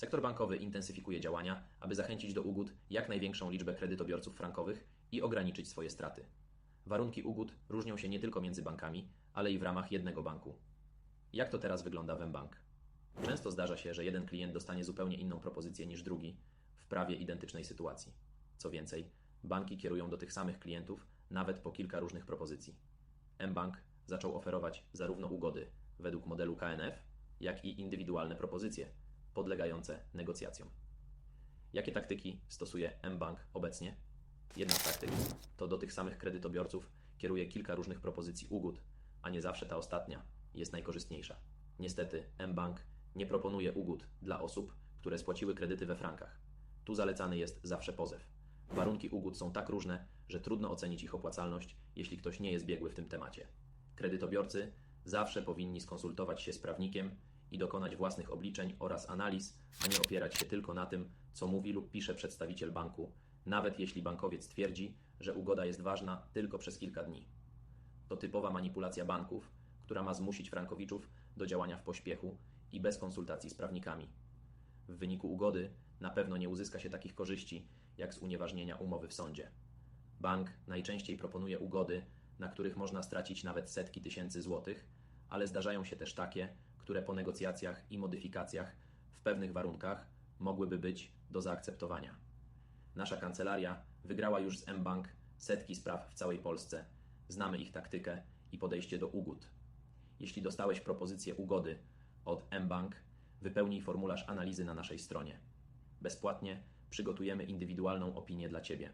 Sektor bankowy intensyfikuje działania, aby zachęcić do ugód jak największą liczbę kredytobiorców frankowych i ograniczyć swoje straty. Warunki ugód różnią się nie tylko między bankami, ale i w ramach jednego banku. Jak to teraz wygląda w mBank? Często zdarza się, że jeden klient dostanie zupełnie inną propozycję niż drugi w prawie identycznej sytuacji. Co więcej, banki kierują do tych samych klientów nawet po kilka różnych propozycji. mBank zaczął oferować zarówno ugody według modelu KNF, jak i indywidualne propozycje podlegające negocjacjom. Jakie taktyki stosuje mBank obecnie? Jedna z taktyk to do tych samych kredytobiorców kieruje kilka różnych propozycji ugód, a nie zawsze ta ostatnia jest najkorzystniejsza. Niestety, mBank nie proponuje ugód dla osób, które spłaciły kredyty we frankach. Tu zalecany jest zawsze pozew. Warunki ugód są tak różne, że trudno ocenić ich opłacalność, jeśli ktoś nie jest biegły w tym temacie. Kredytobiorcy zawsze powinni skonsultować się z prawnikiem i dokonać własnych obliczeń oraz analiz, a nie opierać się tylko na tym, co mówi lub pisze przedstawiciel banku, nawet jeśli bankowiec twierdzi, że ugoda jest ważna tylko przez kilka dni. To typowa manipulacja banków, która ma zmusić frankowiczów do działania w pośpiechu i bez konsultacji z prawnikami. W wyniku ugody na pewno nie uzyska się takich korzyści, jak z unieważnienia umowy w sądzie. Bank najczęściej proponuje ugody, na których można stracić nawet setki tysięcy złotych, ale zdarzają się też takie, które po negocjacjach i modyfikacjach w pewnych warunkach mogłyby być do zaakceptowania. Nasza kancelaria wygrała już z mBank setki spraw w całej Polsce. Znamy ich taktykę i podejście do ugód. Jeśli dostałeś propozycję ugody od mBank, wypełnij formularz analizy na naszej stronie. Bezpłatnie przygotujemy indywidualną opinię dla Ciebie.